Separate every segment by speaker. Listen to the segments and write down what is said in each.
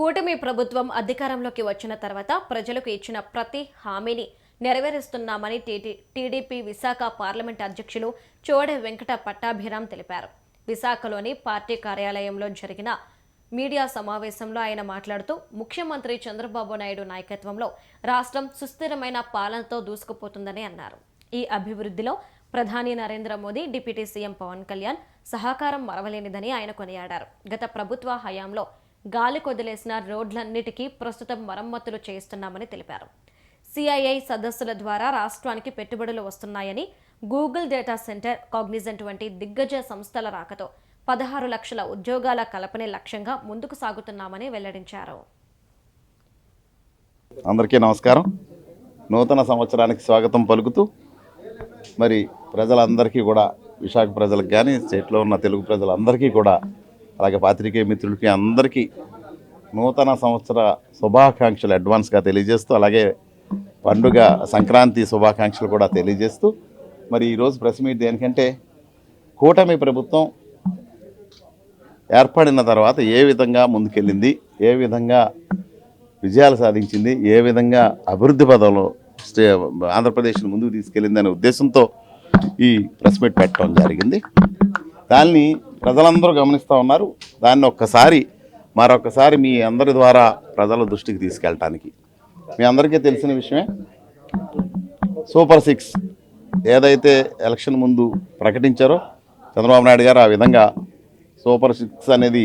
Speaker 1: కూటమి ప్రభుత్వం అధికారంలోకి వచ్చిన తర్వాత ప్రజలకు ఇచ్చిన ప్రతి హామీని నెరవేరుస్తున్నామని టీటీ- టీడీపీ విశాఖ పార్లమెంట్ అధ్యక్షులు చోడే వెంకట పట్టాభిరామ్ తెలిపారు. విశాఖలోని పార్టీ కార్యాలయంలో జరిగిన మీడియా సమావేశంలో ఆయన మాట్లాడుతూ ముఖ్యమంత్రి చంద్రబాబు నాయుడు నాయకత్వంలో రాష్ట్రం సుస్థిరమైన పాలనతో దూసుకుపోతుందని అన్నారు. ఈ అభివృద్ధిలో ప్రధాని నరేంద్ర మోదీ డిప్యూటీ సీఎం పవన్ కళ్యాణ్ సహకారం మరవలేనిదని ఆయన కొనియాడారు. గత ప్రభుత్వ హయాంలో గాలి కొదిలేసిన రోడ్లన్నిటికీ ప్రస్తుతం మరమ్మతులు చేస్తున్నామని తెలిపారు. సిఐఐ సదస్సుల ద్వారా రాష్ట్రానికి పెట్టుబడులు వస్తున్నాయని గూగుల్ డేటా సెంటర్ కాగ్నిజెంట్ వంటి దిగ్గజ సంస్థల రాకతో పదహారు లక్షల ఉద్యోగాల కల్పనే లక్ష్యంగా ముందుకు సాగుతున్నామని వెల్లడించారు.
Speaker 2: అందరికీ నమస్కారం. నూతన సంవత్సరానికి స్వాగతం పలుకుతూ మరి ప్రజలందరికీ కూడా విశాఖ ప్రజలకు కానీ స్టేట్లో ఉన్న తెలుగు ప్రజలందరికీ కూడా అలాగే పాత్రికేయ మిత్రులకి అందరికీ నూతన సంవత్సర శుభాకాంక్షలు అడ్వాన్స్గా తెలియజేస్తూ అలాగే పండుగ సంక్రాంతి శుభాకాంక్షలు కూడా తెలియజేస్తూ మరి ఈరోజు ప్రెస్ మీట్ దేనికంటే కూటమి ప్రభుత్వం ఏర్పడిన తర్వాత ఏ విధంగా ముందుకెళ్ళింది ఏ విధంగా విజయాలు సాధించింది ఏ విధంగా అభివృద్ధి పదంలో స్టే ఆంధ్రప్రదేశ్ను ముందుకు తీసుకెళ్ళింది అనే ఉద్దేశంతో ఈ ప్రెస్ మీట్ పెట్టడం జరిగింది. దాన్ని ప్రజలందరూ గమనిస్తూ ఉన్నారు. దాన్ని ఒక్కసారి మరొకసారి మీ అందరి ద్వారా ప్రజల దృష్టికి తీసుకెళ్ళటానికి. మీ అందరికీ తెలిసిన విషయమే సూపర్ సిక్స్ ఏదైతే ఎలక్షన్ ముందు ప్రకటించారో చంద్రబాబు నాయుడు గారు ఆ విధంగా సూపర్ సిక్స్ అనేది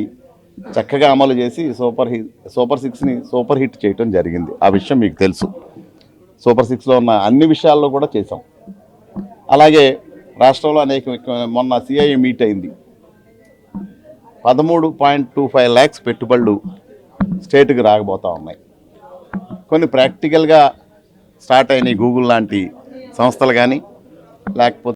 Speaker 2: చక్కగా అమలు చేసి సూపర్ హిట్ సూపర్ సిక్స్ని సూపర్ హిట్ చేయటం జరిగింది. ఆ విషయం మీకు తెలుసు. సూపర్ సిక్స్లో ఉన్న అన్ని విషయాల్లో కూడా చేసాం అలాగే రాష్ట్రంలో అనేక మొన్న సిఐఏ మీట్ అయింది. పదమూడు పాయింట్ టూ ఫైవ్ ల్యాక్స్ పెట్టుబడులు స్టేట్కి రాకపోతూ ఉన్నాయి. కొన్ని ప్రాక్టికల్గా స్టార్ట్ అయినాయి గూగుల్ లాంటి సంస్థలు కానీ లేకపోతే